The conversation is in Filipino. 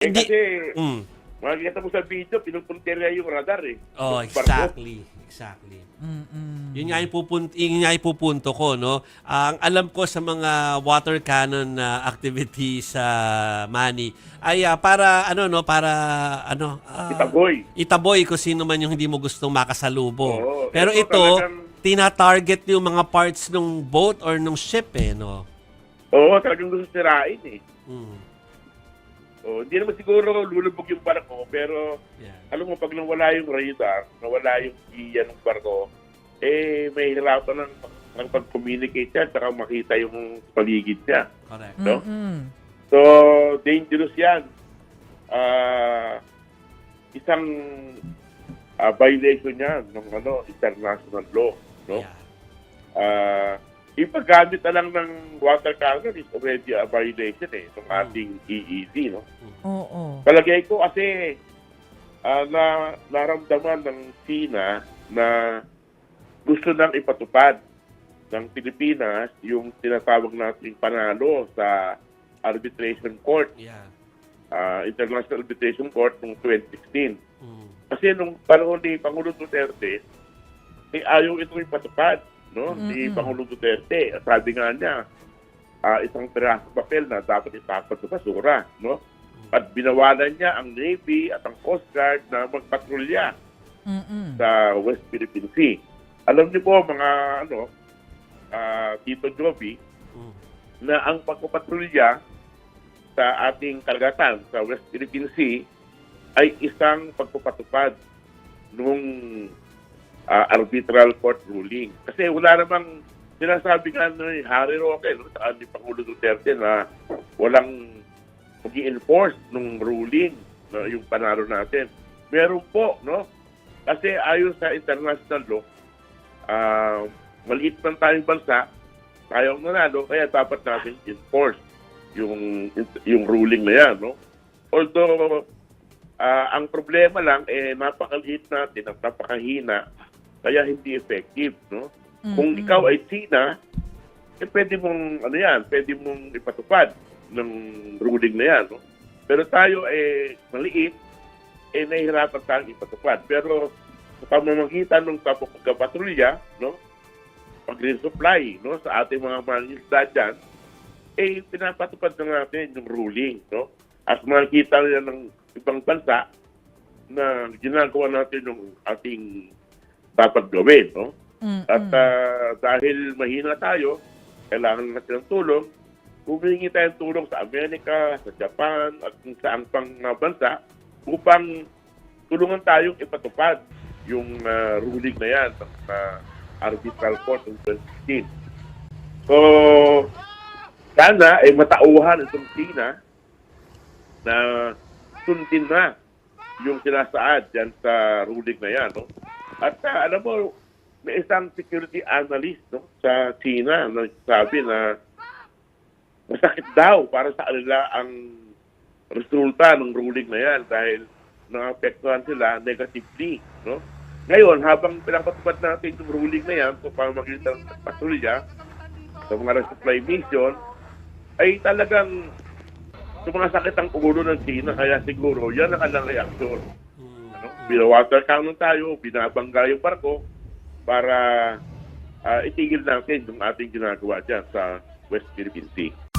Eh, Hindi- kasi, Mm. makikita mo sa video, pinupuntirya yung radar eh. Oh, Yung barko. exactly. Exactly. Mm-mm. Yun nga yung pupunto, yun nga yung pupunto ko, no? Ang alam ko sa mga water cannon na activity sa Mani ay ah, para ano no, para ano, ah, Itagoy. itaboy kung sino man yung hindi mo gustong makasalubong. Oo, Pero ito ito, talagang- tina-target yung mga parts ng boat or ng ship eh, no? Oo, talagang gusto sirain eh. Mm. Oh, hindi naman siguro lulubog yung barko, pero Yeah. alam mo, pag nawala yung radar, nawala yung iya ng barko, eh, may hirapan ng, ng pag-communicate yan, saka makita yung paligid niya. Correct. no? Mm-mm. So, dangerous yan. Ah, isang ah, violation yan ng ano, international law. No? Yeah. Ah, ipaggamit na lang ng water cannon is already a violation eh, ng ating EEZ. No? Oo. Palagay ko kasi ah, na naramdaman ng China na gusto nang ipatupad ng Pilipinas yung tinatawag nating panalo sa arbitration court, Yeah. ah, International Arbitration Court noong 2016. Mm. Kasi nung panahon ni Pangulong Duterte, eh, ayaw itong ipatupad no? ni Mm-mm. Pangulong Duterte. Sabi nga niya, ah, isang piraso papel na dapat itapat sa basura. No? At binawalan niya ang Navy at ang Coast Guard na magpatrolya Mm-mm. sa West Philippine Sea. Alam niyo po mga ano, ah, Tito Joby, Mm. na ang pagpapatrolya sa ating karagatan sa West Philippine Sea ay isang pagpapatupad nung ah, arbitral court ruling. Kasi wala namang sinasabi nga ni Harry Roque no, sa ni Pangulo Duterte na walang mag enforce nung ruling na yung panalo natin. Meron po, no? Kasi ayon sa international law, ah, maliit man tayong bansa, tayo ang nanalo, kaya dapat natin enforce yung yung ruling na yan, no? Although ah, ang problema lang eh napakaliit natin, at napakahina, kaya hindi effective, no? Kung Mm-mm. ikaw ay China, eh pwede mong ano yan, pwede mong ipatupad ng ruling na yan, no? Pero tayo eh maliit, eh nahihirapan tayong ipatupad. Pero sa pamamagitan ng pagpapatrolya, no? pag-resupply no, sa ating mga mangisda dyan, eh, pinapatupad na natin yung ruling, no? At makikita nila ng ibang bansa na ginagawa natin yung ating dapat gawin, no? Mm-mm. At ah, dahil mahina tayo, kailangan natin ng tulong, humingi tayo ng tulong sa Amerika, sa Japan, at kung saan pang ah, bansa upang tulungan tayong ipatupad yung ah, ruling na yan ng ah, arbitral court ng 2016. So, sana ay matauhan itong China na sundin na yung sinasaad dyan sa ruling na yan. No? At ah, alam mo, may isang security analyst no, sa China na sabi na masakit daw para sa kanila ang resulta ng ruling na yan dahil naapektuhan sila negatively. No? Ngayon, habang pinapatupad natin yung ruling na yan sa pamamagitan ng patrolya sa mga resupply mission, ay talagang sumasakit ang ulo ng China kaya siguro yan ang kanilang reaksyon. Binawater cannon tayo, binabangga yung barko para ah, itigil natin yung ating ginagawa dyan sa West Philippine Sea.